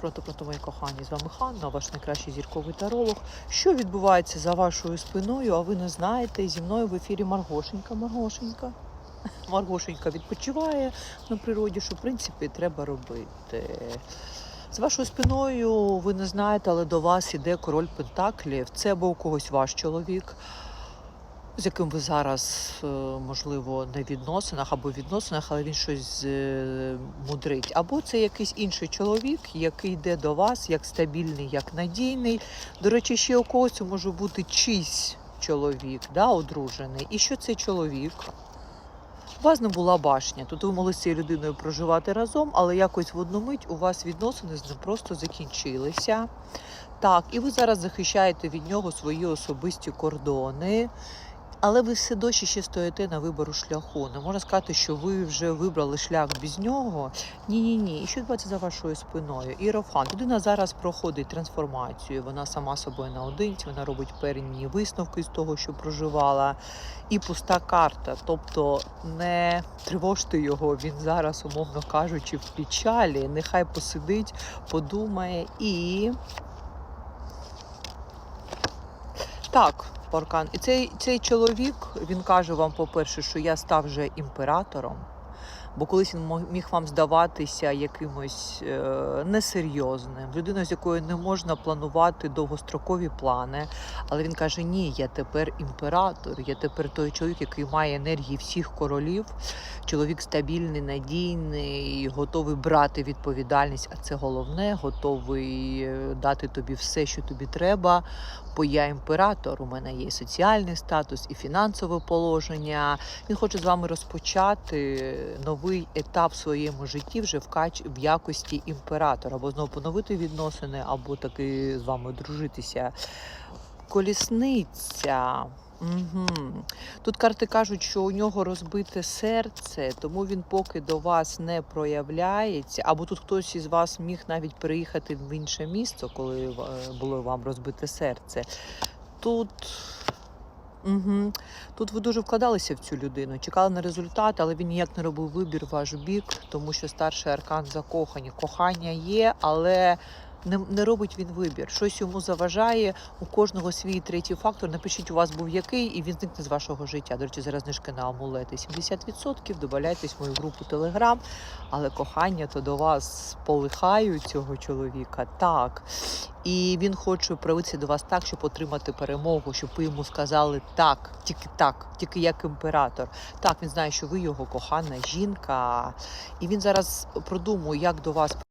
Проти проти мої кохані, з вами Ханна, ваш найкращий зірковий таролог. Що відбувається за вашою спиною, а ви не знаєте, зі мною в ефірі Маргошенька, Маргошенька. Маргошенька відпочиває на природі, що в принципі треба робити. З вашою спиною ви не знаєте, але до вас іде король Пентаклів. Це у когось ваш чоловік, з яким ви зараз, е, можливо, не відносинах або відносинах, але він щось е, мудрить. Або це якийсь інший чоловік, який йде до вас як стабільний, як надійний. До речі, ще у когось може бути чийсь чоловік, да, одружений. І що цей чоловік? У вас не була башня. Тут ви могли з цією людиною проживати разом, але якось в одну мить у вас відносини з ним просто закінчилися. Так, і ви зараз захищаєте від нього свої особисті кордони. Але ви все досі ще стоїте на вибору шляху. Не можна сказати, що ви вже вибрали шлях без нього. Ні, ні, ні. І що відбувається за вашою спиною? Іерофант. Людина зараз проходить трансформацію. Вона сама собою наодинці, вона робить певні висновки з того, що проживала. І пуста карта. Тобто не тривожте його. Він зараз, умовно кажучи, в печалі. Нехай посидить, подумає і. Так, Паркан. І цей, цей чоловік він каже вам, по-перше, що я став вже імператором, бо колись він міг вам здаватися якимось е, несерйозним, людиною, з якою не можна планувати довгострокові плани. Але він каже: Ні, я тепер імператор, я тепер той чоловік, який має енергії всіх королів. Чоловік стабільний, надійний, готовий брати відповідальність. А це головне, готовий е, дати тобі все, що тобі треба бо я імператор, у мене є соціальний статус, і фінансове положення. Він хоче з вами розпочати новий етап в своєму житті вже в кач в якості імператора, або знову поновити відносини, або таки з вами дружитися. Колісниця. Угу. Тут карти кажуть, що у нього розбите серце, тому він поки до вас не проявляється. Або тут хтось із вас міг навіть переїхати в інше місто, коли е, було вам розбите серце. Тут. Угу. Тут ви дуже вкладалися в цю людину, чекали на результат, але він ніяк не робив вибір в ваш бік, тому що старший аркан закохані. Кохання є, але не, не робить він вибір. Щось йому заважає. У кожного свій третій фактор. Напишіть, у вас був який, і він зникне з вашого життя. До речі, зараз знижки на амулети 70%. Добавляйтесь в мою групу Телеграм. Але кохання то до вас полихають цього чоловіка. Так. І він хоче проявитися до вас так, щоб отримати перемогу, щоб ви йому сказали так, тільки так, тільки як імператор. Так, він знає, що ви його кохана жінка, і він зараз продумує, як до вас